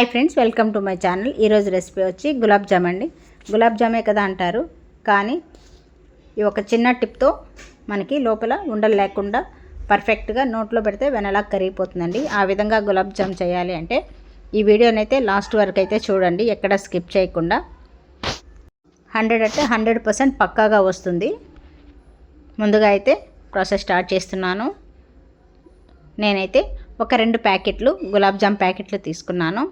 Hi friends welcome to my channel. ఈరోజు recipe వచ్చి gulab jam అండి. గులాబ్ జామే కదా అంటారు కానీ ఈ ఒక చిన్న టిప్తో మనకి లోపల ఉండలు లేకుండా పర్ఫెక్ట్గా నోట్లో పెడితే వెనలా కరిగిపోతుందండి. ఆ విధంగా గులాబ్ జామ్ చేయాలి అంటే ఈ వీడియోనైతే లాస్ట్ వరకు అయితే చూడండి ఎక్కడ స్కిప్ చేయకుండా. హండ్రెడ్ అంటే హండ్రెడ్ పర్సెంట్ పక్కాగా వస్తుంది. ముందుగా అయితే ప్రాసెస్ స్టార్ట్ చేస్తున్నాను. నేనైతే ఒక రెండు ప్యాకెట్లు గులాబ్ జామ్ ప్యాకెట్లు తీసుకున్నాను.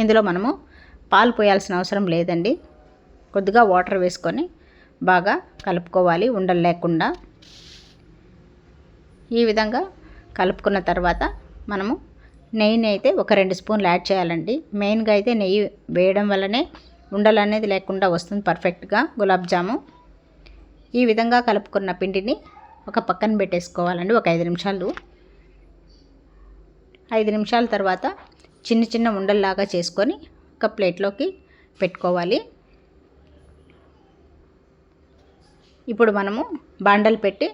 ఇందులో మనము పాలు పోయాల్సిన అవసరం లేదండి. కొద్దిగా వాటర్ వేసుకొని బాగా కలుపుకోవాలి ఉండలు లేకుండా. ఈ విధంగా కలుపుకున్న తర్వాత మనము నెయ్యిని అయితే ఒక రెండు స్పూన్లు యాడ్ చేయాలండి. మెయిన్గా అయితే నెయ్యి వేయడం వల్లనే ఉండలు అనేది లేకుండా వస్తుంది పర్ఫెక్ట్గా గులాబ్ జాము. ఈ విధంగా కలుపుకున్న పిండిని ఒక పక్కన పెట్టేసుకోవాలండి ఒక ఐదు నిమిషాలు. ఐదు నిమిషాల తర్వాత చిన్న చిన్న ఉండల్లాగా చేసుకొని ఒక ప్లేట్లోకి పెట్టుకోవాలి. ఇప్పుడు మనము బాండలు పెట్టి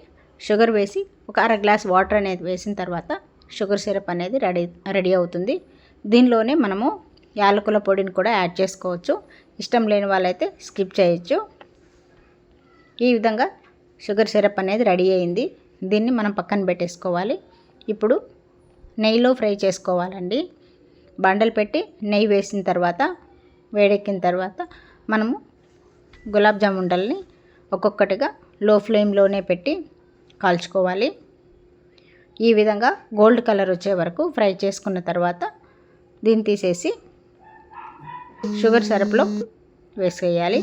షుగర్ వేసి ఒక అర గ్లాస్ వాటర్ అనేది వేసిన తర్వాత షుగర్ సిరప్ అనేది రెడీ రెడీ అవుతుంది. దీనిలోనే మనము యాలకుల పొడిని కూడా యాడ్ చేసుకోవచ్చు. ఇష్టం లేని వాళ్ళైతే స్కిప్ చేయొచ్చు. ఈ విధంగా షుగర్ సిరప్ అనేది రెడీ అయింది. దీన్ని మనం పక్కన పెట్టేసుకోవాలి. ఇప్పుడు నెయ్యిలో ఫ్రై చేసుకోవాలండి. బండలు పెట్టి నెయ్యి వేసిన తర్వాత వేడెక్కిన తర్వాత మనము గులాబ్ జామ్ ఉండల్ని ఒక్కొక్కటిగా లో ఫ్లేమ్లోనే పెట్టి కాల్చుకోవాలి. ఈ విధంగా గోల్డ్ కలర్ వచ్చే వరకు ఫ్రై చేసుకున్న తర్వాత దీన్ని తీసేసి షుగర్ సరపులో వేసేయాలి.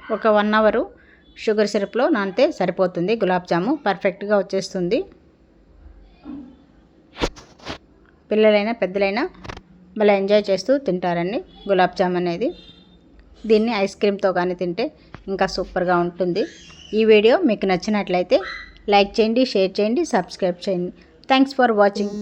ఒక వన్ అవరు షుగర్ సిరప్లో నానితే సరిపోతుంది. గులాబ్ జాము పర్ఫెక్ట్గా వచ్చేస్తుంది. పిల్లలైనా పెద్దలైనా మళ్ళీ ఎంజాయ్ చేస్తూ తింటారండి గులాబ్ జామ్ అనేది. దీన్ని ఐస్ క్రీమ్తో కానీ తింటే ఇంకా సూపర్గా ఉంటుంది. ఈ వీడియో మీకు నచ్చినట్లయితే లైక్ చేయండి షేర్ చేయండి సబ్స్క్రైబ్ చేయండి. Thanks for watching.